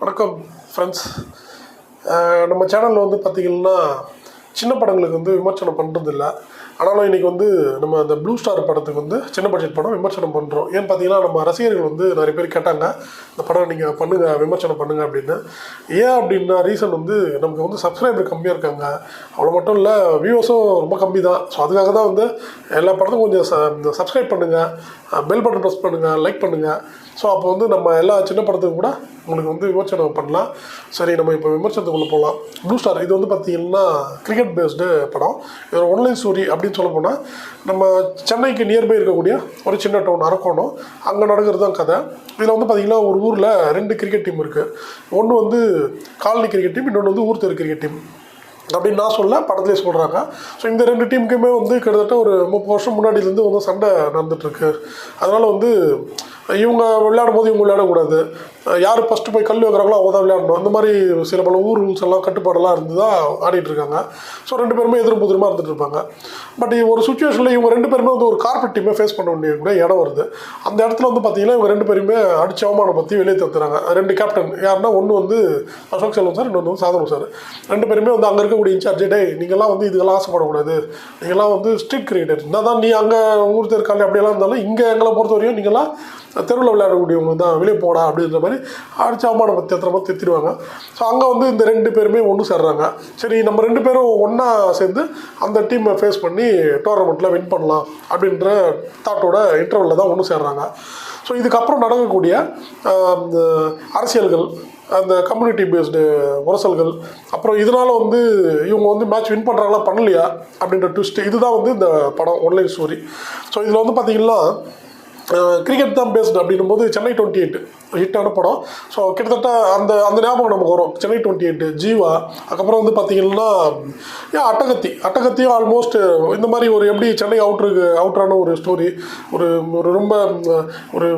வணக்கம் ஃப்ரெண்ட்ஸ் நம்ம சேனலில் வந்து பார்த்திங்கன்னா சின்ன படங்களுக்கு வந்து விமர்சனம் பண்ணுறதில்ல ஆனாலும் இன்றைக்கி வந்து நம்ம அந்த ப்ளூ ஸ்டார் படத்துக்கு வந்து சின்ன பட்ஜெட் படம் விமர்சனம் பண்ணுறோம் ஏன்னு பார்த்தீங்கன்னா நம்ம ரசிகர்கள் வந்து நிறைய பேர் கேட்டாங்க இந்த படம் நீங்கள் பண்ணுங்கள் விமர்சனம் பண்ணுங்கள் அப்படின்னு. ஏன் அப்படின்னா ரீசன் வந்து நமக்கு வந்து சப்ஸ்கிரைபர் கம்மியாக இருக்காங்க. அவ்வளோ மட்டும் இல்லை வியூவர்ஸும் ரொம்ப கம்மி தான் ஸோ அதுக்காக தான் வந்து எல்லா படத்துக்கும் கொஞ்சம் சப்ஸ்கிரைப் பண்ணுங்கள் பெல் பட்டன் ப்ரெஸ் பண்ணுங்கள் லைக் பண்ணுங்கள் ஸோ அப்போ வந்து நம்ம எல்லா சின்ன படத்துக்கும் கூட உங்களுக்கு வந்து விமர்சனம் பண்ணலாம். சரி நம்ம இப்போ விமர்சனத்துக்குள்ளே போகலாம் ப்ளூ ஸ்டார் இது வந்து பார்த்திங்கன்னா கிரிக்கெட் பேஸ்டு படம். இது ஒன்லைன் ஸ்டோரி அப்படின்னு சொல்ல போனால் நம்ம சென்னைக்கு நியர்பை இருக்கக்கூடிய ஒரு சின்ன டவுன் அரக்கோணம். அங்கே நடக்கிறது தான் கதை. இதில் வந்து பார்த்திங்கன்னா ஒரு ஊரில் ரெண்டு கிரிக்கெட் டீம் இருக்குது ஒன்று வந்து காலனி கிரிக்கெட் டீம் இன்னொன்று வந்து ஊர் தெரு கிரிக்கெட் டீம் அப்படின்னு நான் சொல்ல படத்துலேயே சொல்கிறாங்க ஸோ இந்த ரெண்டு டீமுக்குமே வந்து கிட்டத்தட்ட ஒரு முப்பது வருஷம் முன்னாடியிலேருந்து வந்து சண்டை நடந்துட்டுருக்கு அதனால் வந்து இவங்க விளையாடும் போது இவங்க விளையாடக்கூடாது. யார் ஃபஸ்ட்டு போய் கல் வைக்கிறாங்களோ அவங்க தான் விளையாடணும். அந்த மாதிரி சில பல ஊர் ரூல்ஸ் எல்லாம் கட்டுப்பாடெல்லாம் இருந்து தான் ஆடிட்டு இருக்காங்க. ஸோ ரெண்டு பேருமே எதிரும் புதிரமாக இருந்துட்டு இருப்பாங்க. பட் ஒரு சுச்சுவேஷனில் இவங்க ரெண்டு பேருமே வந்து ஒரு கார்பெட் டீமே ஃபேஸ் பண்ண வேண்டிய கூட இடம் வருது. அந்த இடத்துல வந்து பார்த்தீங்கன்னா இவங்க ரெண்டு பேருமே அடிச்சு அவமானம் பற்றி வெளியே தத்துறாங்க. ரெண்டு கேப்டன் யாருன்னா ஒன்று வந்து அசோக் செல்வம் சார் இன்னொன்று வந்து சாதனம் சார் ரெண்டு பேருமே வந்து அங்கே இருக்கக்கூடிய இன்சார்ஜ் டே நீங்கள்லாம் வந்து இதுக்கெல்லாம் ஆசைப்படக்கூடாது. நீங்கள்லாம் வந்து ஸ்ட்ரீட் கிரிக்கெட்டர் என்ன தான் நீ அங்கே ஊர் தெருக்கால் அப்படியெல்லாம் இருந்தாலும் இங்கே எங்களை பொறுத்த வரையும் நீங்கள்லாம் தெருவில் விளையாடக்கூடியவங்க தான் வெளியே போடா அப்படின்ற மாதிரி அடிச்சு அவமானம் தேத்திரமாக எத்தனை ஸோ அங்கே வந்து இந்த ரெண்டு பேருமே ஒன்று சேர்றாங்க. சரி நம்ம ரெண்டு பேரும் ஒன்றா சேர்ந்து அந்த டீமை ஃபேஸ் பண்ணி டோர்னமெண்ட்டில் வின் பண்ணலாம் அப்படின்ற தாட்டோட இன்டர்வலில் தான் ஒன்று சேர்றாங்க. ஸோ இதுக்கப்புறம் நடக்கக்கூடிய அந்த அரசியல்கள் அந்த கம்யூனிட்டி பேஸ்டு உரசல்கள் அப்புறம் இதனால் வந்து இவங்க வந்து மேட்ச் வின் பண்ணுறாங்களா பண்ணலையா அப்படின்ற ட்விஸ்ட்டு இதுதான் வந்து இந்த படம் ஒன்லைன் ஸ்டோரி ஸோ இதில் வந்து பார்த்திங்கன்னா கிரிக்கெட் தான் பேஸ்டு அப்படின்னும் போது சென்னை டுவெண்ட்டி எயிட் ஹிட்டான படம். ஸோ கிட்டத்தட்ட அந்த அந்த ஞாபகம் நமக்கு வரும். சென்னை டுவெண்ட்டி எயிட் ஜீவா அதுக்கப்புறம் வந்து பார்த்தீங்கன்னா ஏன் அட்டகத்தி. அட்டகத்தியும் ஆல்மோஸ்ட் இந்த மாதிரி ஒரு எப்படி சென்னை அவுட்ருக்கு அவுட்ரான ஒரு ஸ்டோரி ஒரு ஒரு ரொம்ப ஒரு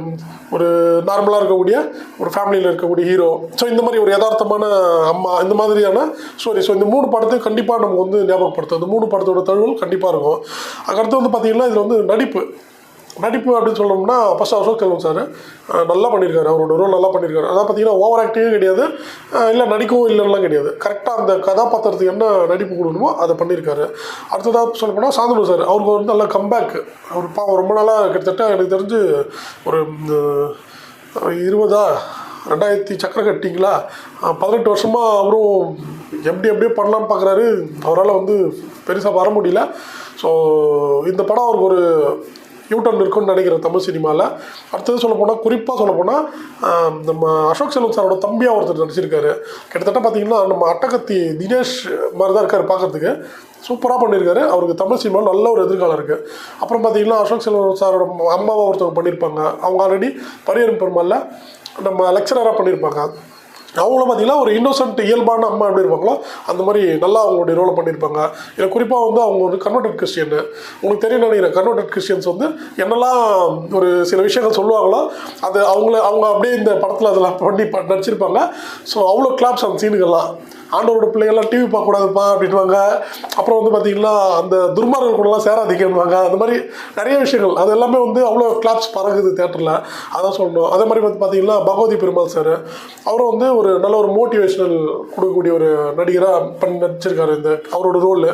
ஒரு நார்மலாக இருக்கக்கூடிய ஒரு ஃபேமிலியில் இருக்கக்கூடிய ஹீரோ ஸோ இந்த மாதிரி ஒரு யதார்த்தமான அம்மா இந்த மாதிரியான ஸ்டோரி ஸோ இந்த மூணு படத்தையும் கண்டிப்பாக நமக்கு வந்து ஞாபகப்படுத்தும். இந்த மூணு படத்தோட தழுவல் கண்டிப்பாக இருக்கும். அதுக்கடுத்து வந்து பார்த்தீங்கன்னா இதில் வந்து நடிப்பு. நடிப்பு அப்படின்னு சொல்லணும்னா ஃபஸ்ட் அசோக் செல்வம் சார். நல்லா பண்ணியிருக்காரு அவரோட ரோல் நல்லா பண்ணியிருக்காரு அதான் பார்த்தீங்கன்னா ஓவர் ஆக்டிங்கும் கிடையாது இல்லை நடிக்கவும் இல்லைலாம் கிடையாது. கரெக்டாக அந்த கதாபாத்திரத்துக்கு என்ன நடிப்பு கொடுக்கணுமோ அதை பண்ணியிருக்காரு அடுத்ததாக சொல்ல போனால் சாந்தனு சார். அவருக்கு வந்து நல்லா கம்பேக் அவர் பாவம் ரொம்ப நாளாக கிட்டத்தட்ட எனக்கு தெரிஞ்சு ஒரு இருபதா ரெண்டாயிரத்தி சக்கர கட்டிங்களா? பதினெட்டு வருஷமாக அவரும் எப்படி எப்படியோ பண்ணலான்னு பார்க்குறாரு அவரால் வந்து பெருசாக வர முடியல. ஸோ இந்த படம் அவருக்கு ஒரு யூட்டர்ன் இருக்கும்னு நினைக்கிறேன் தமிழ் சினிமாவில் அடுத்தது சொல்ல போனால் குறிப்பாக சொல்ல போனால் நம்ம அசோக் செல்வம் சாரோட தம்பியாக ஒருத்தர் நடிச்சிருக்காரு. கிட்டத்தட்ட பார்த்தீங்கன்னா நம்ம அட்டகத்தி தினேஷ் மாதிரி தான் இருக்கார் பார்க்குறதுக்கு சூப்பராக பண்ணியிருக்காரு அவருக்கு தமிழ் சினிமாவில் நல்ல ஒரு எதிர்காலம் இருக்குது அப்புறம் பார்த்தீங்கன்னா அசோக் செல்வம் சாரோட அம்மாவை ஒருத்தவங்க பண்ணியிருப்பாங்க அவங்க ஆல்ரெடி பரியரும் பெருமாளில் நம்ம லெக்சராக பண்ணியிருப்பாங்க அவங்களும் பார்த்தீங்கன்னா ஒரு இன்னோசன்ட் இயல்பான அம்மா எப்படி இருப்பாங்களோ அந்த மாதிரி நல்லா அவங்களுடைய ரோலை பண்ணியிருப்பாங்க. இல்லை குறிப்பாக வந்து அவங்க வந்து கன்வெர்டட் கிறிஸ்டியன் உங்களுக்கு தெரியும் நினைக்கிறேன் கன்வெர்டட் கிறிஸ்டியன்ஸ் வந்து என்னெல்லாம் ஒரு சில விஷயங்கள் சொல்லுவாங்களோ அது அவங்கள அவங்க அப்படியே இந்த படத்தில் அதெல்லாம் பண்ணி ப- நடிச்சிருப்பாங்க. ஸோ அவ்வளோ கிளாப்ஸ் அந்த சீனுகள்லாம் ஆண்டவரோட பிள்ளைங்கள்லாம் டிவி பார்க்கக்கூடாதுப்பா அப்படின்வாங்க அப்புறம் வந்து பார்த்தீங்கன்னா அந்த துர்மார்கள் கூடலாம் சேராதீங்கன்னுவாங்க. அந்த மாதிரி நிறைய விஷயங்கள். அது எல்லாமே வந்து அவ்வளோ கிளாப்ஸ் பறகுது தேட்டரில் அதான் சொல்லணும். அதே மாதிரி வந்து பார்த்தீங்கன்னா பகவதி பெருமாள் சார் அவரும் வந்து ஒரு நல்ல ஒரு மோட்டிவேஷனல் கொடுக்கக்கூடிய ஒரு நடிகராக பண்ணி நடிச்சிருக்காரு இந்த அவரோட ரோல்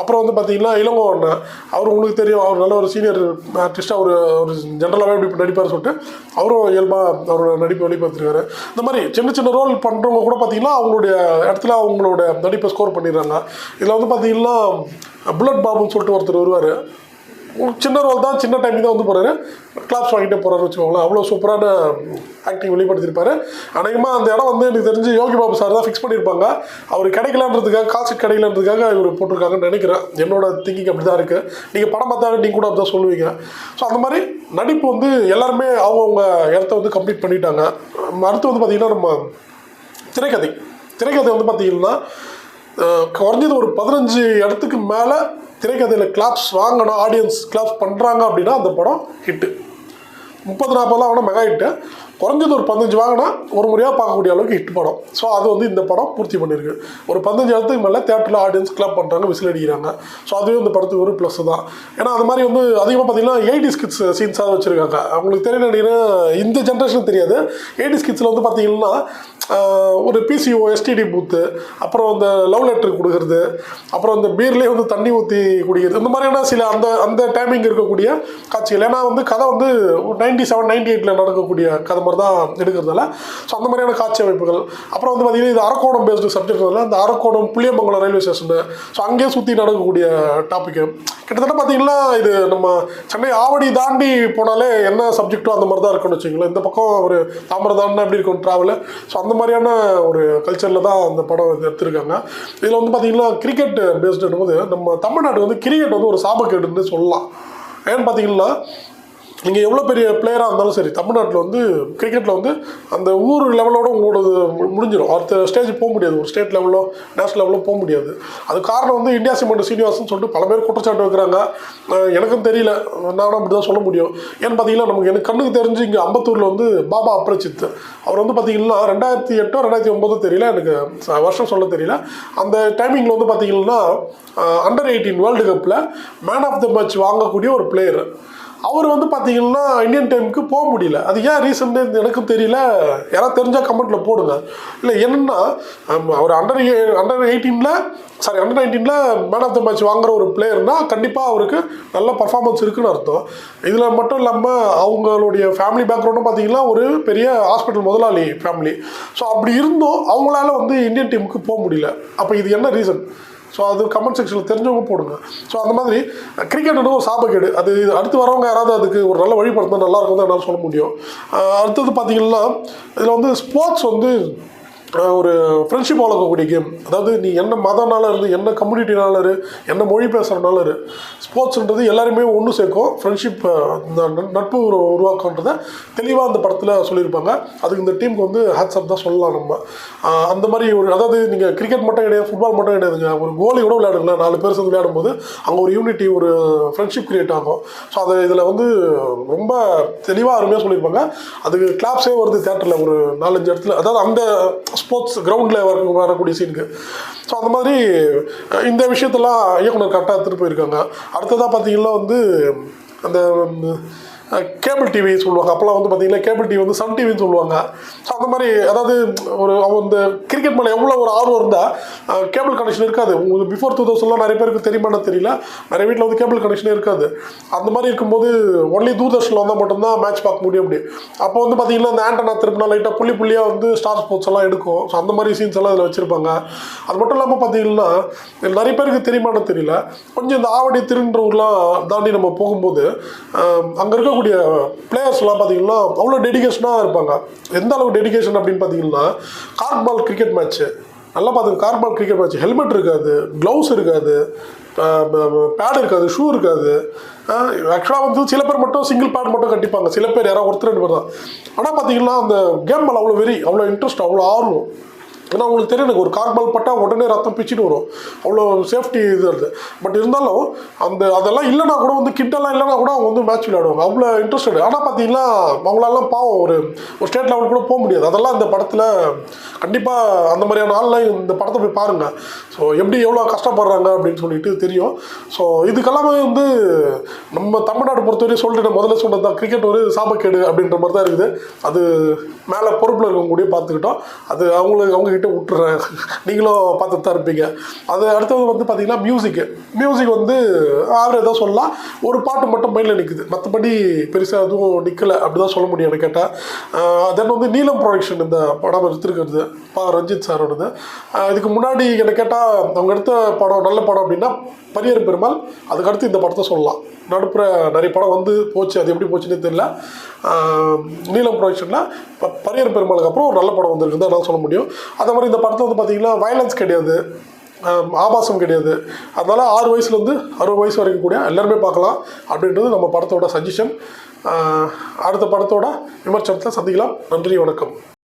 அப்புறம் வந்து பார்த்தீங்கன்னா இளங்கோ அண்ணன் அவர் உங்களுக்கு தெரியும். அவர் நல்ல ஒரு சீனியர் ஆர்டிஸ்ட்டாக ஒரு ஒரு ஜென்ரலாகவே இப்படி நடிப்பார் சொல்லிட்டு அவரும் இயல்பாக அவரோட நடிப்பை வெளிப்படுத்திருக்காரு. இந்த மாதிரி சின்ன சின்ன ரோல் பண்ணுறவங்க கூட பார்த்தீங்கன்னா அவங்களுடைய இடத்துல அவங்களோட நடிப்பை ஸ்கோர் பண்ணிடுறாங்க. இதில் வந்து பார்த்தீங்கன்னா புல்லட் பாபுன்னு சொல்லிட்டு ஒருத்தர் வருவார். சின்ன ரோல் தான் சின்ன டைமிங் தான் வந்து போகிறாரு கிளாப்ஸ் வாங்கிட்டே போகிறாரு வச்சுக்கோங்களேன். அவ்வளோ சூப்பரான ஆக்டிங் வெளிப்படுத்தியிருப்பாரு. அநேகமாக அந்த இடம் வந்து எனக்கு தெரிஞ்சு யோகி பாபு சார் தான் ஃபிக்ஸ் பண்ணியிருப்பாங்க. அவர் கிடைக்கலன்றதுக்காக காசு கிடைக்கலன்றதுக்காக இவர் போட்டிருக்காங்கன்னு நினைக்கிறேன். என்னோட திங்கிங் அப்படி தான் இருக்குது நீங்கள் படம் பார்த்தாவே நீங்கள் கூட அப்படி தான் சொல்லுவீங்க. ஸோ அந்த மாதிரி நடிப்பு வந்து எல்லாருமே அவங்கவுங்க இடத்த வந்து கம்ப்ளீட் பண்ணிட்டாங்க. அடுத்து வந்து பார்த்திங்கன்னா நம்ம திரைக்கதை. திரைக்கதை வந்து பார்த்தீங்கன்னா குறைஞ்சது ஒரு பதினஞ்சு இடத்துக்கு மேலே திரைக்கதையில் கிளாப்ஸ் வாங்கணும் ஆடியன்ஸ் கிளாப்ஸ் பண்ணுறாங்க அப்படின்னா அந்த படம் ஹிட்டு முப்பது நாற்பதுலாம் ஆனால் மெகா ஹிட்டு குறைஞ்சது ஒரு பதினஞ்சு வாங்கினா ஒரு முறையாக பார்க்கக்கூடிய அளவுக்கு ஹிட் படம். ஸோ அது வந்து இந்த படம் பூர்த்தி பண்ணியிருக்கு ஒரு பதினஞ்சு இடத்துக்கு மேலே தேட்டரில் ஆடியன்ஸ் கிளப் பண்ணுறாங்க விசில் அடிக்கிறாங்க. ஸோ அதுவே இந்த படத்துக்கு ஒரு ப்ளஸ் தான். ஏன்னா அது மாதிரி வந்து அதிகமாக பார்த்தீங்கன்னா எயிட்டி ஸ்கிட்ஸ் சீன்ஸாக வச்சுருக்காங்க. அவங்களுக்கு தெரியல நினைக்கிறேன் இந்த ஜென்ரேஷன் தெரியாது. எயிட்டி ஸ்கிட்ஸில் வந்து பார்த்தீங்கன்னா ஒரு பிசிஓ எஸ்டிடி பூத்து அப்புறம் இந்த லவ் லெட்டர் கொடுக்கறது அப்புறம் இந்த பீர்லேயே வந்து தண்ணி ஊற்றி குடிக்கிறது இந்த மாதிரியான சில அந்த அந்த டைமிங் இருக்கக்கூடிய காட்சிகள். ஏன்னா வந்து கதை வந்து நைன்டி செவன் நைன்டி எயிட்டில் நடக்கக்கூடிய கதை மாதிரி தான் எடுக்கிறதால ஸோ அந்த மாதிரியான காட்சி அமைப்புகள். அப்புறம் வந்து பார்த்தீங்கன்னா இது அரக்கோணம் பேஸ்டு சப்ஜெக்ட் அந்த Arakkonam Puliyamangalam railway station so அங்கேயே சுற்றி நடக்கக்கூடிய டாப்பிக்கு கிட்டத்தட்ட பார்த்தீங்கன்னா இது நம்ம சென்னை ஆவடி தாண்டி போனாலே என்ன சப்ஜெக்ட்டோ அந்த மாதிரி தான் இருக்குன்னு வச்சுங்களேன் இந்த பக்கம் ஒரு தாமிரதான்னு எப்படி இருக்கும் ட்ராவலு ஸோ அந்த மாதிரியான ஒரு கல்ச்சரில் தான் அந்த படம் வந்து எடுத்திருக்காங்க. இதில் வந்து பார்த்தீங்கன்னா கிரிக்கெட் பேஸ்டு போது நம்ம தமிழ்நாடு வந்து கிரிக்கெட் வந்து ஒரு சாபக்கேடுன்னு சொல்லலாம். ஏன்னு பார்த்தீங்கன்னா நீங்கள் எவ்வளோ பெரிய பிளேயராக இருந்தாலும் சரி தமிழ்நாட்டில் வந்து கிரிக்கெட்டில் வந்து அந்த ஊர் லெவலோட உங்களோடது முடிஞ்சிடும் அடுத்த ஸ்டேஜ் போக முடியாது. ஒரு ஸ்டேட் லெவலோ நேஷனல் லெவலோ போக முடியாது. அது காரணம் வந்து இந்தியா சிமெண்ட் சீனிவாசன் சொல்லிட்டு பல பேர் குற்றச்சாட்டு வைக்கிறாங்க. எனக்கும் தெரியல. நானும் அப்படி தான் சொல்ல முடியும். ஏன்னு பார்த்தீங்கன்னா நமக்கு எனக்கு கண்ணுக்கு தெரிஞ்சு இங்கே அம்பத்தூரில் வந்து பாபா அப்ரச்சித் அவர் வந்து பார்த்தீங்கன்னா ரெண்டாயிரத்தி எட்டோ ரெண்டாயிரத்தி ஒம்போதோ தெரியல. எனக்கு ச- வருஷம் சொல்ல தெரியல. அந்த டைமிங்கில் வந்து பார்த்தீங்கன்னா அண்டர் எயிட்டீன் வேர்ல்டு கப்பில் மேன் ஆஃப் த மேட்ச் வாங்கக்கூடிய ஒரு பிளேயர் அவர் வந்து பார்த்தீங்கன்னா இந்தியன் டைமுக்கு போக முடியல. அது ஏன் ரீசன் எனக்கும் தெரியல. யாராவது தெரிஞ்சால் கமெண்ட்டில் போடுங்க. இல்லை என்னன்னா அவர் அண்டர் அண்டர் எயிட்டீனில் சாரி அண்டர் நைன்டீனில் மேன் ஆஃப் த மேட்ச் வாங்குற ஒரு பிளேயர்னா கண்டிப்பாக அவருக்கு நல்ல பர்ஃபார்மன்ஸ் இருக்குன்னு அர்த்தம். இதில் மட்டும் இல்லாமல் அவங்களுடைய ஃபேமிலி பேக்ரவுண்டும் பார்த்தீங்கன்னா ஒரு பெரிய ஹாஸ்பிட்டல் முதலாளி ஃபேமிலி ஸோ அப்படி இருந்தும் அவங்களால வந்து இந்தியன் டீமுக்கு போக முடியல. அப்போ இது என்ன ரீசன் ஸோ அது கமெண்ட் செக்ஷனில் தெரிஞ்சவங்க போடுங்க. ஸோ அந்த மாதிரி கிரிக்கெட் ஒரு சாபக்கேடு. அது அடுத்து வரவங்க யாராவது அதுக்கு ஒரு நல்ல வழிபடுத்தினா நல்லா இருக்கும் தான் என்னால் சொல்ல முடியும். அடுத்தது பார்த்தீங்கன்னா இதில் வந்து ஸ்போர்ட்ஸ் வந்து ஒரு ஃப்ரெண்ட்ஷிப் வளர்க்கக்கூடிய கேம் அதாவது நீ என்ன மதனால இருந்து என்ன கம்யூனிட்டினால இரு என்ன மொழி பேசுகிறனால இரு ஸ்போர்ட்ஸ்ன்றது எல்லாருமே ஒன்று சேர்க்கும். ஃப்ரெண்ட்ஷிப் இந்த நட்பு உரு தெளிவாக அந்த படத்தில் சொல்லியிருப்பாங்க. அதுக்கு இந்த டீமுக்கு வந்து ஹேட்ஸ்அப் தான் சொல்லலாம் நம்ம. அந்த மாதிரி ஒரு அதாவது நீங்கள் கிரிக்கெட் மட்டும் கிடையாது ஃபுட்பால் மட்டும் கிடையாதுங்க. ஒரு கோலி கூட விளையாடுங்களேன். நாலு பேர் சேர்ந்து விளையாடும்போது அங்கே ஒரு யூனிட்டி ஒரு ஃப்ரெண்ட்ஷிப் கிரியேட் ஆகும். ஸோ அதை இதில் வந்து ரொம்ப தெளிவாக அருமையாக சொல்லியிருப்பாங்க. அதுக்கு கிளாப்ஸே வருது தேட்டரில் ஒரு நாலஞ்சு இடத்துல. அதாவது அந்த ஸ்போர்ட்ஸ் கிரவுண்டில் வர வரக்கூடிய சீனுக்கு ஸோ அந்த மாதிரி இந்த விஷயத்தெல்லாம் இயக்குனர் கரெக்டாக எடுத்துகிட்டு போயிருக்காங்க. அடுத்ததாக பார்த்தீங்கன்னா வந்து அந்த கேபிள் டிவி சொல்லுவாங்க. அப்போல்லாம் வந்து பார்த்தீங்கன்னா கேபிள் டிவி வந்து சன் டிவின்னு சொல்லுவாங்க. ஸோ அந்த மாதிரி அதாவது ஒரு அவங்க இந்த கிரிக்கெட் மேலே எவ்வளோ ஒரு ஆர்வம் இருந்தால் கேபிள் கனெக்ஷன் இருக்காது. உங்களுக்கு பிஃபோர் டூ தௌசண்ட்லாம் நிறைய பேருக்கு தெரியுமான்னு தெரியல? நிறைய வீட்டில் வந்து கேபிள் கனெக்ஷனே இருக்காது. அந்த மாதிரி இருக்கும்போது ஒன்லி தூர்தர்ஷனில் வந்தால் மட்டும்தான் மேட்ச் பார்க்க முடியும் அப்படி. அப்போ வந்து பார்த்தீங்கன்னா அந்த ஆண்டனா திருப்பினா லைட்டாக புள்ளி புள்ளியாக வந்து ஸ்டார் ஸ்போர்ட்ஸ் எல்லாம் எடுக்கும். ஸோ அந்த மாதிரி சீன்ஸ் எல்லாம் இதில் வச்சுருப்பாங்க. அது மட்டும் இல்லாமல் பார்த்தீங்கன்னா நிறைய பேருக்கு தெரியுமான்னு தெரியல? கொஞ்சம் இந்த ஆவடி திருன்ற ஊர்லாம் தாண்டி நம்ம போகும்போது அங்கே இருக்க இருக்கக்கூடிய பிளேயர்ஸ்லாம் பார்த்தீங்கன்னா அவ்வளோ டெடிகேஷனாக இருப்பாங்க. எந்த அளவு டெடிகேஷன் அப்படின்னு பார்த்தீங்கன்னா கார்க் பால் கிரிக்கெட் மேட்ச்சு நல்லா பார்த்துங்க cork ball cricket match helmet இருக்காது க்ளவுஸ் இருக்காது பேட் இருக்காது ஷூ இருக்காது. ஆக்சுவலாக வந்து சில பேர் மட்டும் சிங்கிள் பேட் மட்டும் கட்டிப்பாங்க. சில பேர் யாராவது ஒருத்தர் ரெண்டு பேர் தான். ஆனால் பார்த்தீங்கன்னா அந்த கேம் மேலே அவ்வளோ வெறி அவ்வளோ இன்ட்ரெஸ்ட் அவ்வளோ ஆர்வம். ஏன்னா உங்களுக்கு தெரியும் எனக்கு ஒரு கார்பால் பட்டால் உடனே ரத்தம் பிச்சுட்டு வரும். அவ்வளோ சேஃப்டி இது இருக்குது பட் இருந்தாலும் அந்த அதெல்லாம் இல்லைனா கூட வந்து கிட்டெல்லாம் இல்லைனா கூட அவங்க வந்து மேட்ச் விளையாடுவாங்க. அவ்வளோ இன்ட்ரெஸ்டட் ஆனால் பார்த்தீங்கன்னா அவங்களாலாம் பாவம். ஒரு ஒரு ஸ்டேட் லெவல் கூட போக முடியாது. அதெல்லாம் இந்த படத்தில் கண்டிப்பாக அந்த மாதிரியான ஆள்லாம் இந்த படத்தை போய் பாருங்கள் ஸோ எப்படி எவ்வளோ கஷ்டப்படுறாங்க அப்படின்னு சொல்லிட்டு தெரியும். ஸோ இதுக்கெல்லாமே வந்து நம்ம தமிழ்நாடு பொறுத்தவரை சொல்லிட்டு நான் முதல்ல சொன்னது தான். கிரிக்கெட் ஒரு சாபக்கேடு அப்படின்ற மாதிரி தான் இருக்குது. அது மேலே பொறுப்பில் இருக்கவங்க பார்த்துக்கிட்டோம். அது அவங்களுக்கு அவங்க கிட்ட விட்டுறேன். நீங்களும் பார்த்துட்டு தான் இருப்பீங்க. அது அடுத்தது வந்து பார்த்தீங்கன்னா மியூசிக்கு மியூசிக் வந்து ஆவரேஜ் ஏதோ சொல்லலாம். ஒரு பாட்டு மட்டும் மைண்டில் நிற்குது மற்றபடி பெருசாக எதுவும் நிற்கலை அப்படி தான் சொல்ல முடியும் எனக்கு கேட்டால் தென் வந்து நீலம் ப்ரொடக்ஷன் இந்த படம் எடுத்துருக்கிறது. பா ரஞ்சித் சாரோடது. இதுக்கு முன்னாடி என்ன கேட்டால் அவங்க எடுத்த படம் நல்ல படம் அப்படின்னா பரியர் பெருமாள். அதுக்கடுத்து இந்த படத்தை சொல்லலாம். நடுப்புற நிறைய படம் வந்து போச்சு. அது எப்படி போச்சுன்னே தெரியல. நீலம் ப்ரொடக்ஷனில் இப்போ பரியர் பெருமாளுக்கு அப்புறம் ஒரு நல்ல படம் வந்திருக்குது அதான் சொல்ல முடியும். அதே மாதிரி இந்த படத்தில் வந்து பார்த்தீங்கன்னா வயலன்ஸ் கிடையாது. ஆபாசம் கிடையாது. அதனால் ஆறு வயசுலேருந்து அறுபது வயசு வரைக்கும் கூட எல்லாருமே பார்க்கலாம் அப்படின்றது நம்ம படத்தோட சஜஷன். அடுத்த படத்தோட விமர்சனத்தில் சந்திக்கலாம். நன்றி வணக்கம்.